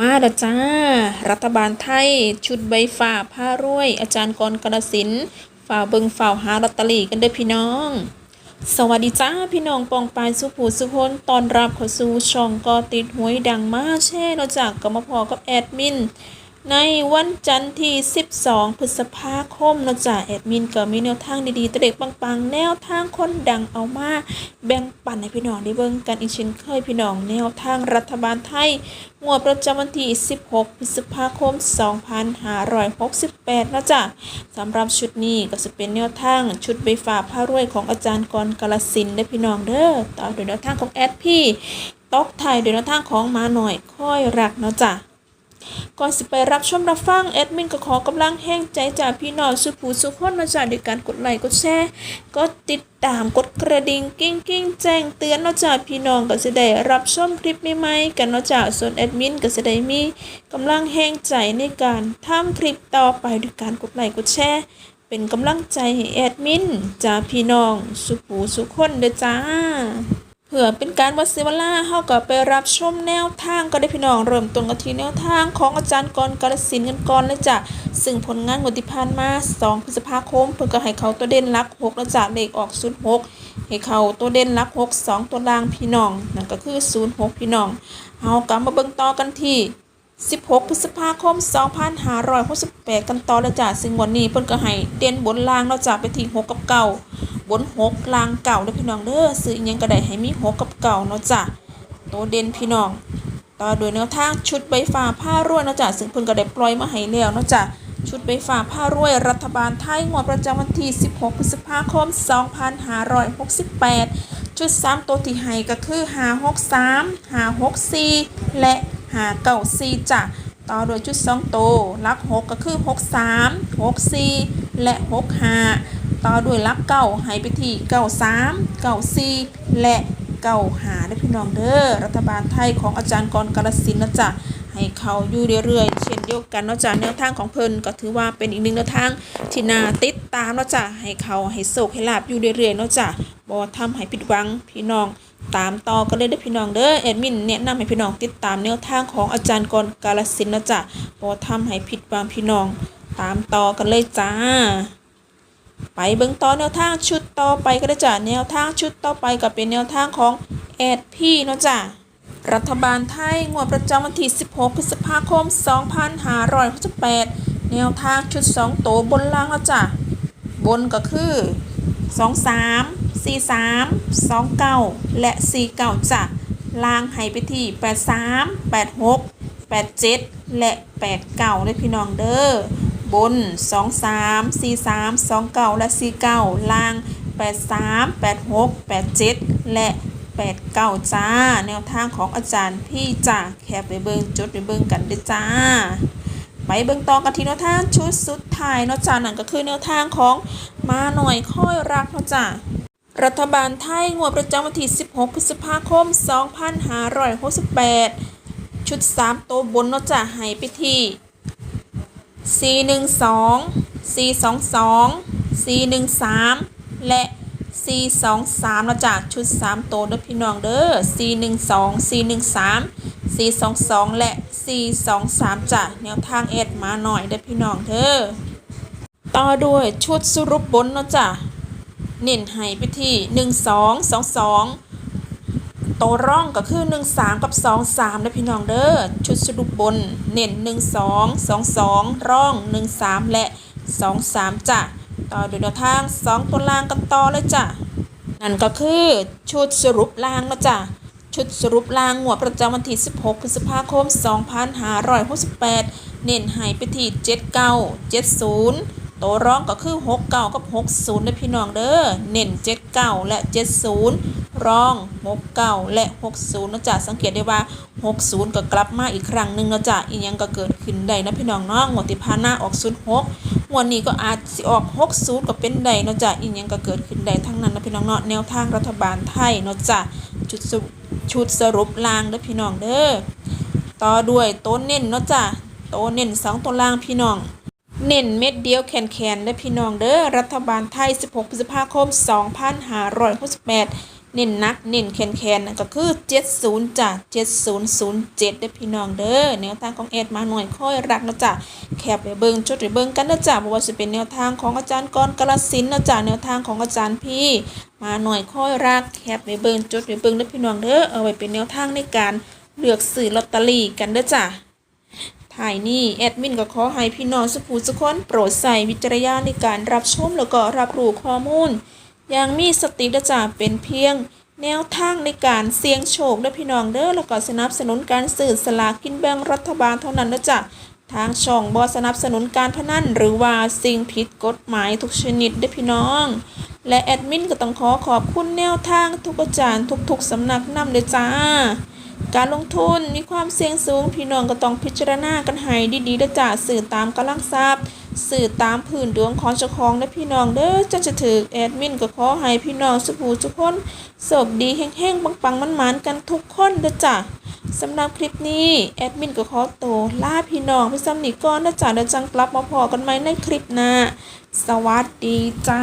มาละจ้า รัฐบาลไทย ชุดใบฝ่าผ้ารวย อาจารย์กรกระสินฝ่าเบิงฝ่าหาลอตเตอรี่กันเด้อพี่น้อง สวัสดีจ้า พี่น้องปองปายสุภูสุคนตอนรับเข้าสู่ช่องกอติดหวยดังมาแช่เราจากกรรมพอกับแอดมิน ในวันจันทร์ที่ 12 พฤษภาคมนะจ้ะแอดมินก็มีแนวทางดีๆตัวเด็กปังๆ แนวทางคนดังเอามาแบ่งปันให้พี่น้องได้เบิ่งกันอีกเช่นเคยพี่น้องแนวทางรัฐบาลไทยงวดประจำวันที่ 16 พฤษภาคม 2568นะจ้ะสำหรับชุดนี้ก็จะเป็นแนวทางชุดใบฝาผ้ารวยของอาจารย์กรกาลสินได้พี่น้องเด้อต่อโดยแนวทางของแอดพี่ตอกไทยโดยแนวทางของมาหน่อยค่อยรักเนาะจ้ะ ก่อนสิไปรับชมรับฟังแอดมินก็ขอกำลังแห้งใจจากพี่น้องสุภูสุขคนมาจากด้วยการกดไลค์กดแชร์กดติดตามกดกระดิ่งกิ้งกิ้งแจ้งเตือนนาะจากพี่น้องก็จะได้รับชมคลิปใหม่ๆกันนาะจากส่วนแอดมินก็จะได้มีกำลังแห้งใจในการทำคลิปต่อไปด้วยการกดไลค์กดแชร์เป็นกำลังใจให้แอดมินจากพี่น้องสุภูสุขคนเด้อจ้า พื่อเป็นการวัดเซเวลาเฮาก็ไปรับชมแนวทางก็ได้พี่น้องเริ่มต้นกันที่แนวทางของอาจารย์กรกาลสินกันก่อนเลยจ้ะซึ่งผลงานงวดที่ผ่านมา2พฤษภาคมเพิ่นก็ให้เขาตัวเด่นลัก6แล้วจ้ะเลขออก06ให้เขาตัวเด่นลัก6 2 ตัวล่างพี่น้องนั่นก็คือ 06 พี่น้องเฮากลับมาเบิ่งต่อกันที่ 16 พฤษภาคม 2568 กันต่อแล้วจ้ะซึ่งวันนี้เพิ่นก็ให้เด่นบนล่างแล้วจ้ะไปที่6กับเก้า บนหกลางเก่าเด้อพี่น้องเด้อซื้อยังก็ไดให้มีหกกับเก่าเนาะจ้ะตัวเด่นพี่น้อง ต่อโดยแนวทางชุดใบฟ้าผ้ารวยเนาะจ้ะซึ่งเพิ่นก็ได้ปล่อยมาให้แล้วเนาะจ้ะชุดใบฟ้าผ้ารวยรัฐบาลไทยงวดประจำวันที่ 16 พฤษภาคม 2568 ชุด 3 ตัวที่ให้ก็คือ 563 564 และ 594จ้ะต่อโดยชุด 2 ตัวลัก 6 ก็คือ 63 64 และ 65 ต่อด้วยลักเก้าให้ไปที่เก้าสามเก้าสี่และเก้าหาได้พี่น้องเด้อรัฐบาลไทยของอาจารย์กรกาลสินนะจ๊ะให้เขาอยู่เรื่อยๆ เช่นเดียวกันเนาะจ๊ะแนวทางของเพิ่นก็ถือว่าเป็นอีกหนึ่งแนวทางที่น่าติดตามเนาะจ๊ะให้เขาให้โศกให้ลาบอยู่เรื่อยๆเนาะจ๊ะบ่ทำให้ผิดหวังพี่น้องตามต่อกันเลยเด้อพี่น้องเด้อแอดมินแนะนำให้พี่น้องติดตามแนวทางของอาจารย์กรกาลสินนะจ๊ะบ่ทำให้ผิดหวังพี่น้องตามต่อกันเลยจ้า ไปเบิ่งต่อแนวทางชุดต่อไปก็ได้จ้ะแนวทางชุดต่อไปก็เป็นแนวทางของแอดพี่เนาะจ้ะรัฐบาลไทยงวดประจำวันที่ 16 พฤษภาคม 2568 แนวทางชุด 2 โตวบนล่างแล้วจ้ะ บนก็คือ 23 43 29 และ 49จ้ะล่างให้ไปที่ 83 86 87 และ 89เลยพี่น้องเด้อ บน 2 3 4 3 2 9 และ 4 9 ล่าง 8 3 8 6 8 7 และ 8 9 จ้า แนวทางของอาจารย์พี่จ้าแคปไปเบิงจดไปเบิงกันเด้จ้า ไปเบิงต่อกันที่แนวทางชุดสุดท้ายเนาะจ้านั่นก็คือแนวทางของมาหน่อยค่อยรักเนาะจ้ารัฐบาลไทยงวดประจำวันที่ 16 พฤษภาคม 2568 ชุด 3 ตัวบนเนาะจ้าให้ไปที่ 4 1 2 4 2 2 4 1 3 และ 4 2 3แล้วจากชุด 3 โตด้อพี่น้องเด้อ4 1 2 4 1 3 4 2 2 และ 4 2 3จ้ะแนวทางเอ็ดมาหน่อยเด้อพี่น้องเด้อต่อด้วยชุดสรุปบนเนาะจ้ะเน้นให้ไปที่ 1222 2 2 2ตัวร่องก็คือ 1 3 กับ 2 3นะพี่น้องเด้อชุดสรุปบน เน้น 1 2 2 2 ร่อง 1 3 และ 2 3จ้ะต่อด้วยแนวทาง 2 ตัวล่างกันต่อเลยจ้ะนั่นก็คือชุดสรุปล่างนะจ้ะชุดสรุปล่างงวประจำวันที่ 16 พฤษภาคม 2568 เน้นให้ไปที่ 79 70 ตัวร่องก็คือ69กับ 60นะพี่น้องเด้อเน้น79และ 70ร่อง69และ 60นะจ๊ะสังเกตได้ว่า 60 ก็กลับมาอีกครั้งหนึ่งนะจ๊ะอีกยังก็เกิดขึ้นได้นะพี่น้องเนาะงวดที่ผ่านหน้าออก 06งวดนี้ก็อาจสิออก 60 ก็เป็นได้นะจ๊ะอีกยังก็เกิดขึ้นได้ทั้งนั้นนะพี่น้องเนาะแนวทางรัฐบาลไทยนะจ๊ะชุดสรุปชุดสรุปลางเด้อพี่น้องเด้อต่อด้วยโต้นเน้นเนาะจ๊ะโต้นเน้นสองตัวล่างพี่น้อง เน้นเม็ดเดียวแขนแขนได้พี่น้องเด้อรัฐบาลไทย 16 พฤษภาคม 2568 เน้นหนักเน้นแคนแคนๆก็คือ 70จ้ะ7007เด้พี่น้องเด้อแนวทางของแอดมาหน่อยค่อยรักนะจ๊ะแคบไปเบิงจดไปเบิงกันนะจ๊ะบ่ว่าสิเป็นแนวทางของอาจารย์กรกาลสินนะจ๊ะแนวทางของอาจารย์พี่ มาหน่อยค่อยรักแคบไปเบิงจดไปเบิงเด้พี่น้องเด้อเอาไว้เป็นแนวทางในการเลือกซื้อลอตเตอรี่กันเด้อจ้ะ ถ่ายนี่แอดมินก็ขอให้พี่น้องสุภูสุคนโปรดใส่วิจารณญาณในการรับชมแล้วก็รับรู้ข้อมูล อย่างมีสตินะจ๊ะเป็นเพียง แนวทางในการเสี่ยงโชคด้อพี่น้องเด้อแล้วก็สนับสนุนการสื่อสลากกินแบ่งรัฐบาลเท่านั้นนะจ๊ะทางช่องบอสนับสนุนการพนันหรือว่าสิ่งผิดกฎหมายทุกชนิดด้อพี่น้อง และแอดมินก็ต้องขอขอบคุณแนวทางทุกอาจารย์ทุกๆสำนักนำเลยจ้า การลงทุนมีความเสี่ยงสูง พี่น้องก็ต้องพิจารณากันให้ดีๆด้จ้าสื่อตามกำลังทรัพย์สื่อตามพื้นดวงของเจ้าของและพี่น้องเด้อจะจะถือแอดมินก็ขอให้พี่น้องสุภูทุกคนโชคดีแห้งๆปังๆมันๆกันทุกคนเด้อจ้าสำหรับคลิปนี้แอดมินก็ขอตัวลาพี่น้องไปซ้ำนีก่อนนะจ้าเดี๋ยวจังกลับมาพอกันใหม่ในคลิปหน้าสวัสดีจ้า